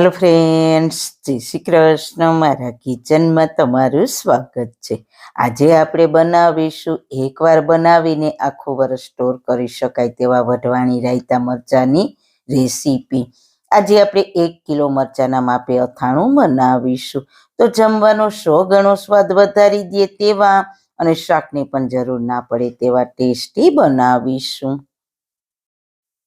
Hello friends જય શ્રી કૃષ્ણ. મારા કિચનમાં તમારું સ્વાગત છે. આજે આપણે બનાવીશું, એકવાર બનાવીને આખું વર્ષ સ્ટોર કરી શકાય તેવા વઢવાણી રાયતા મરચાની રેસીપી. આજે આપણે એક કિલો મરચાના માપે અથાણું બનાવીશું. તો જમવાનો સો ગણો સ્વાદ વધારી દે તેવા અને શાકની પણ જરૂર ના પડે તેવા ટેસ્ટી બનાવીશું.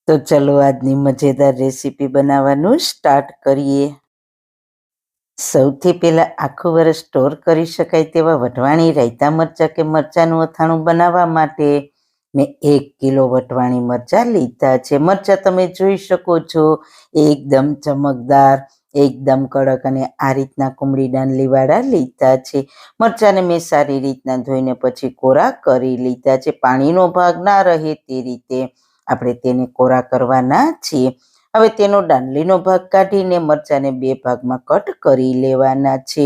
તો ચલો આજની મજેદાર રેસીપી બનાવવાનું સ્ટાર્ટ કરીએ. સૌથી પહેલાં આખું વર્ષ સ્ટોર કરી શકાય તેવા વટવાણી રાયતા મરચાં કે મરચાંનું અથાણું બનાવવા માટે મેં એક કિલો વટવાણી મરચાં લીધા છે. મરચાં તમે જોઈ શકો છો, એકદમ ચમકદાર, એકદમ કડક અને આ રીતના કુમળી ડાંડલીવાળા લીધા છે. મરચાંને મેં સારી રીતના ધોઈને પછી કોરા કરી લીધા છે. પાણીનો ભાગ ના રહે તે રીતે. આપણે તેને કોરા કરવાના છીએ. હવે તેનો દાંડલીનો ભાગ કાઢીને મરચાંને બે ભાગમાં કટ કરી લેવાના છે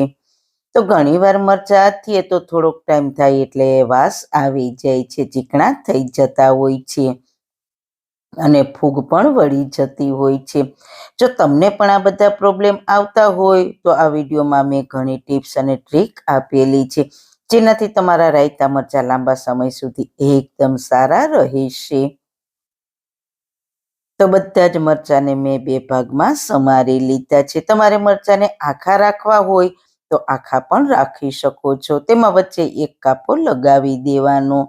તો ઘણીવાર મરચાં હાથીએ તો થોડોક ટાઈમ થાય એટલે વાસ આવી જાય છે, ચીકણા થઈ જતા હોય છે. અને ફૂગ પણ વળી જતી હોય છે. જો તમને પણ આ બધા પ્રોબ્લેમ આવતા હોય તો આ વિડીયોમાં મેં ઘણી ટિપ્સ અને ટ્રીક આપેલી છે, જેનાથી તમારા રાયતા મરચાં લાંબા સમય સુધી એકદમ સારા રહેશે. તો બધા જ મરચાંને મેં બે ભાગમાં સમારી લીધા છે. તમારે મરચાંને આખા રાખવા હોય તો આખા પણ રાખી શકો છો. તેમાં વચ્ચે એક કાપો લગાવી દેવાનો.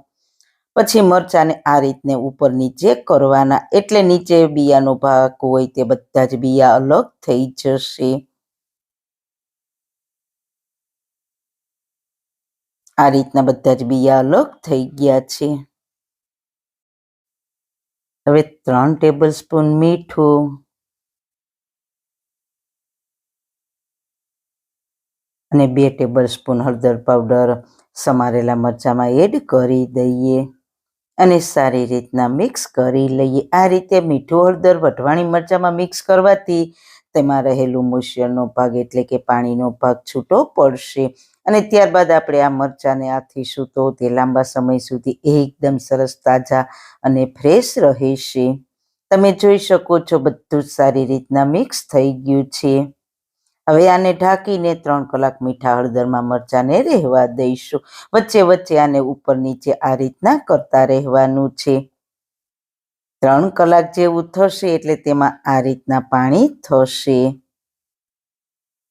પછી મરચાંને આ રીતને ઉપર નીચે કરવાના. એટલે નીચે બિયાનો ભાગ હોય તે બધા જ બિયા અલગ થઈ જશે. આ રીતના બધા જ બિયા અલગ થઈ ગયા છે. હવે ત્રણ ટેબલ સ્પૂન મીઠું. અને બે ટેબલ સ્પૂન હળદર પાવડર સમારેલા મરચાંમાં એડ કરી દઈએ. અને સારી રીતના મિક્સ કરી લઈએ. આ રીતે મીઠું હળદર વઢવાણી મરચાંમાં મિક્સ કરવાથી તેમાં રહેલું મોઇશ્ચરનો ભાગ એટલે કે પાણીનો ભાગ છૂટો પડશે. અને ત્યારબાદ આપણે આ મરચાંને આથીશું તો તે લાંબા સમય સુધી એકદમ સરસ, તાજા અને ફ્રેશ રહેશે. તમે જોઈ શકો છો બધું જ સારી રીતના મિક્સ થઈ ગયું છે. હવે આને ઢાંકીને ત્રણ કલાક મીઠા હળદરમાં મરચાંને રહેવા દઈશું. વચ્ચે વચ્ચે આને ઉપર નીચે આ રીતના કરતા રહેવાનું છે. ત્રણ કલાક જેવું થશે એટલે તેમાં આ રીતના પાણી થશે.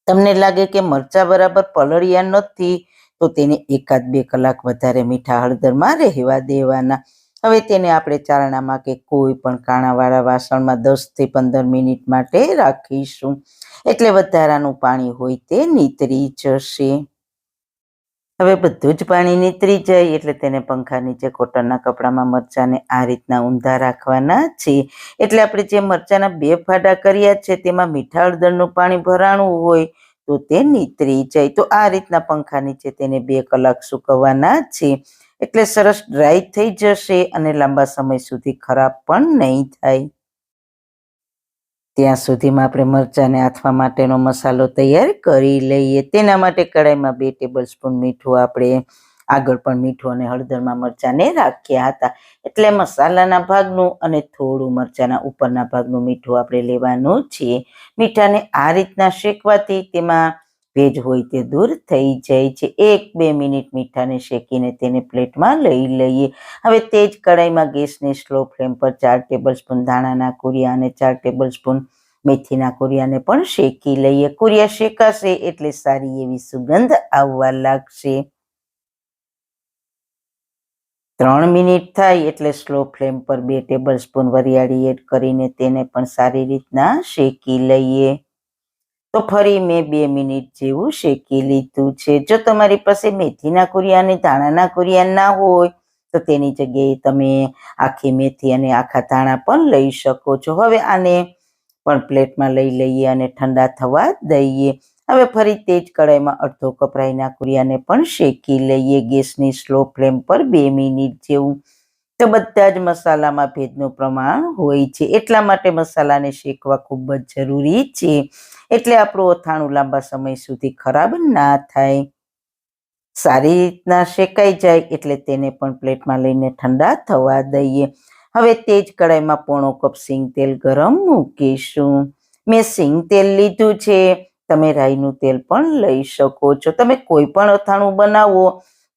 તમને લાગે કે મરચા બરાબર પલળ્યા નથી, તો તેને એકાદ બે કલાક વધારે મીઠા હળદરમાં રહેવા દેવાના. હવે તેને આપણે ચારણામાં કે કોઈ પણ કાણાવાળા વાસણમાં દસથી પંદર મિનિટ માટે રાખીશું. એટલે વધારાનું પાણી હોય તે નીતરી જશે. હવે બધું જ પાણી નીતરી જાય એટલે તેને પંખા નીચે કોટનના કપડામાં મરચાંને આ રીતના ઊંધા રાખવાના છે. એટલે આપણે જે મરચાંના બે ફાડા કર્યા છે તેમાં મીઠા હળદરનું પાણી ભરાણું હોય તો તે નીતરી જાય. તો આ રીતના પંખા નીચે તેને બે કલાક સૂકવવાના છે. એટલે સરસ ડ્રાય થઈ જશે અને લાંબા સમય સુધી ખરાબ પણ નહીં થાય. ત્યાં સુધીમાં આપણે મરચાંને આથવા માટેનો મસાલો તૈયાર કરી લઈએ. તેના માટે કડાઈમાં બે ટેબલ સ્પૂન મીઠું આપણે આગળ પણ મીઠું અને હળદરમાં મરચાંને રાખ્યા હતા. એટલે મસાલાના ભાગનું અને થોડું મરચાંના ઉપરના ભાગનું મીઠું આપણે લેવાનું છે મીઠાને આ રીતના શેકવાથી તેમાં ભેજ હોય તે દૂર થઈ જાય છે. એક, બે મિનિટ મીઠાને શેકીને તેને પ્લેટમાં લઈ લઈએ. હવે તે જ કડાઈમાં ગેસની સ્લો ફ્લેમ પર ચાર ટેબલ સ્પૂન ધાણાના કુરિયા અને ચાર ટેબલ સ્પૂન મેથીના કુરિયાને પણ શેકી લઈએ. કુરિયા શેકાશે એટલે સારી એવી સુગંધ આવવા લાગશે. ત્રણ મિનિટ થાય એટલે સ્લો ફ્લેમ પર બે ટેબલ સ્પૂન વરિયાળી એડ કરીને તેને પણ સારી રીતના શેકી લઈએ. તો ફરી મેં બે મિનિટ જેવું શેકી લીધું છે. જો તમારી પાસે મેથીના કુરિયા અને ધાણાના કુરિયા ના હોય, તો તેની જગ્યાએ તમે આખી મેથી અને આખા ધાણા પણ લઈ શકો છો. હવે આને પણ પ્લેટમાં લઈ લઈએ અને ઠંડા થવા દઈએ. હવે ફરી તે જ કડાઈમાં અડધો કપરાઈના કુરિયાને પણ શેકી લઈએ ગેસની સ્લો ફ્લેમ પર બે મિનિટ જેવું. તો બધા જ મસાલામાં ભેજનું પ્રમાણ હોય છે. એટલા માટે મસાલાને શેકવા ખૂબ જ જરૂરી છે. એટલે આપણું અથાણું લાંબા સમય સુધી ખરાબ ના થાય. સારી રીતના શેકાઈ જાય એટલે તેને પણ પ્લેટમાં લઈને ઠંડા થવા દઈએ. હવે તે જ કડાઈમાં પોણો કપ સિંગ તેલ ગરમ મૂકીશું. મેં સિંગ તેલ લીધું છે. તમે રાઈનું તેલ પણ લઈ શકો છો. તમે કોઈ પણ અથાણું બનાવો.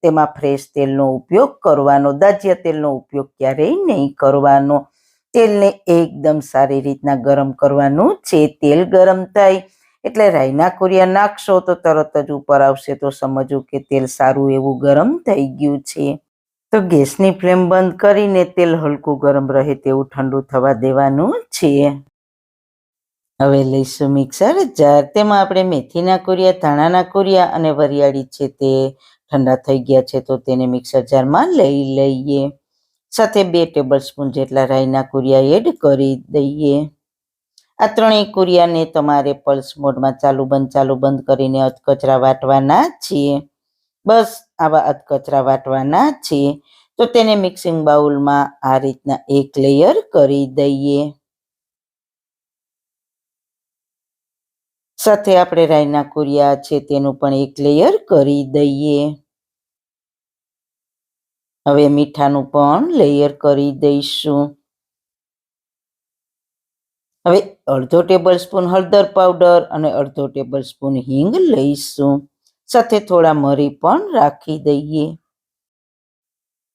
તેમાં ફ્રેશ તેલનો ઉપયોગ કરવાનો, દાજિયા તેલનો ઉપયોગ ક્યારેય નહીં કરવાનો. તેલને એકદમ સારી રીતના ગરમ કરવાનું છે. તેલ ગરમ થાય એટલે રાઈના કુરિયા નાખશો તો તરત જ ઉપર આવશે તો સમજવું કે તેલ સારું એવું ગરમ થઈ ગયું છે. તો ગેસની ફ્લેમ બંધ કરીને તેલ હલકું ગરમ રહે તેવું ઠંડુ થવા દેવાનું છે. હવે લઈશું મિક્સર જાર. તેમાં આપણે મેથીના કુરિયા, ધાણાના કુરિયા અને વરિયાળી છે તે ઠંડા થઈ ગયા છે તો તેને મિક્સર જારમાં લઈ લઈએ. સાથે બે ટેબલ સ્પૂન જેટલા રાઈના કુરિયા એડ કરી દઈએ. આ ત્રણેય કુરિયાને તમારે પલ્સ મોડમાં ચાલુ બંધ ચાલુ બંધ કરીને અધકચરા વાટવાના છીએ. બસ આવા અધકચરા વાટવાના છીએ. તો તેને મિક્સિંગ બાઉલમાં આ રીતના એક લેયર કરી દઈએ. સાથે આપણે રાઈના કુરિયા છે તેનું પણ એક લેયર કરી દઈએ. હવે મીઠાનું પણ લેયર કરી દઈશું. હવે અડધો ટેબલ સ્પૂન હળદર પાવડર અને અડધો ટેબલ સ્પૂન હિંગ લઈશું. સાથે થોડા મરી પણ રાખી દઈએ.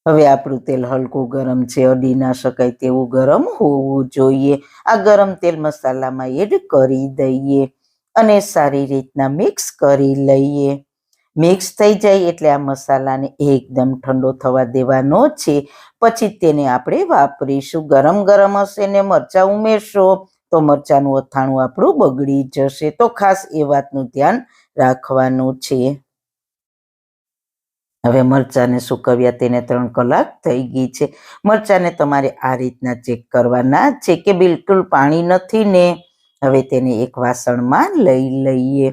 હવે આપણું તેલ હલકું ગરમ છે, અડી ના શકાય તેવું ગરમ હોવું જોઈએ. આ ગરમ તેલ મસાલામાં એડ કરી દઈએ અને સારી રીતના મિક્સ કરી લઈએ. મિક્સ થઈ જાય એટલે આ મસાલાને એકદમ ઠંડો થવા દેવાનો છે. પછી તેને આપણે વાપરીશું. ગરમ ગરમ હશે ને મરચાં ઉમેરશો તો મરચાંનું અથાણું આપણું બગડી જશે. તો ખાસ એ વાતનું ધ્યાન રાખવાનું છે. હવે મરચાંને સુકવ્યા તેને ત્રણ કલાક થઈ ગઈ છે. મરચાંને તમારે આ રીતના ચેક કરવાના છે કે બિલકુલ પાણી નથી ને. હવે તેને એક વાસણમાં લઈ લઈએ.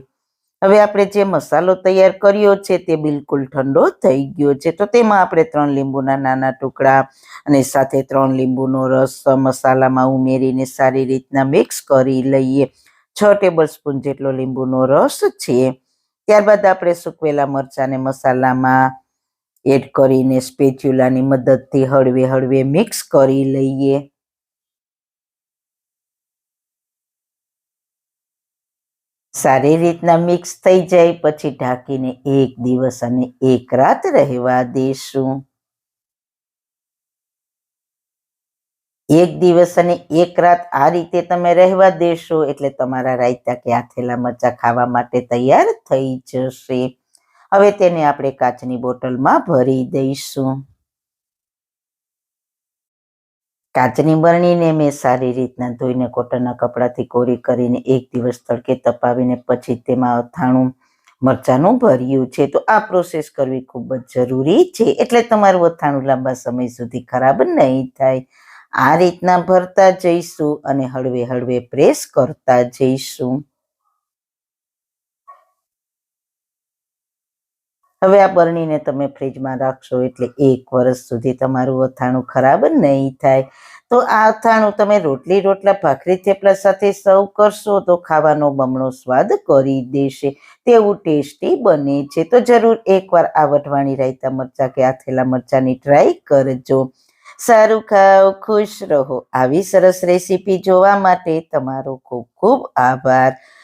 હવે આપણે જે મસાલો તૈયાર કર્યો છે તે બિલકુલ ઠંડો થઈ ગયો છે. તો તેમાં આપણે ત્રણ લીંબુના નાના ટુકડા અને સાથે ત્રણ લીંબુનો રસ મસાલામાં ઉમેરીને સારી રીતના મિક્સ કરી લઈએ. છ ટેબલ સ્પૂન જેટલો લીંબુનો રસ છે. ત્યારબાદ આપણે સૂકવેલા મરચાંને મસાલામાં એડ કરીને સ્પેચ્યુલાની મદદથી હળવે હળવે મિક્સ કરી લઈએ. સારી રીતના મિક્સ થઈ જાય, પછી ઢાંકીને એક દિવસ અને એક રાત રહેવા દેશું. એક દિવસ અને એક રાત આ રીતે તમે રહેવા દેશો, એટલે તમારા રાયતા કે આથેલા મરચા ખાવા માટે તૈયાર થઈ જશે. હવે તેને આપણે કાચની બોટલમાં ભરી દઈશું. કાચની બરણીને મેં સારી રીતના ધોઈને કોટનના કપડાથી કોરી કરીને એક દિવસ તડકે તપાવીને પછી તેમાં અથાણું મરચાંનું ભર્યું છે. તો આ પ્રોસેસ કરવી ખૂબ જ જરૂરી છે. એટલે તમારું અથાણું લાંબા સમય સુધી ખરાબ નહીં થાય. આ રીતના ભરતા જઈશું અને હળવે હળવે પ્રેસ કરતા જઈશું. હવે આ બરણીને તમે ફ્રીજમાં રાખશો એટલે એક વર્ષ સુધી તમારું અથાણું ખરાબ નહીં થાય. તો આ અથાણું તમે રોટલી રોટલા ભાખરી થેપલા સાથે સર્વ કરશો તો ખાવાનો બમણો સ્વાદ કરી દેશે. તેવું ટેસ્ટી બને છે. તો જરૂર એકવાર આ વઢવાણી રાયતા મરચા કે આથેલા મરચાની ટ્રાય કરજો. સારું ખાઓ, ખુશ રહો. આવી સરસ રેસીપી જોવા માટે તમારો ખૂબ ખૂબ આભાર.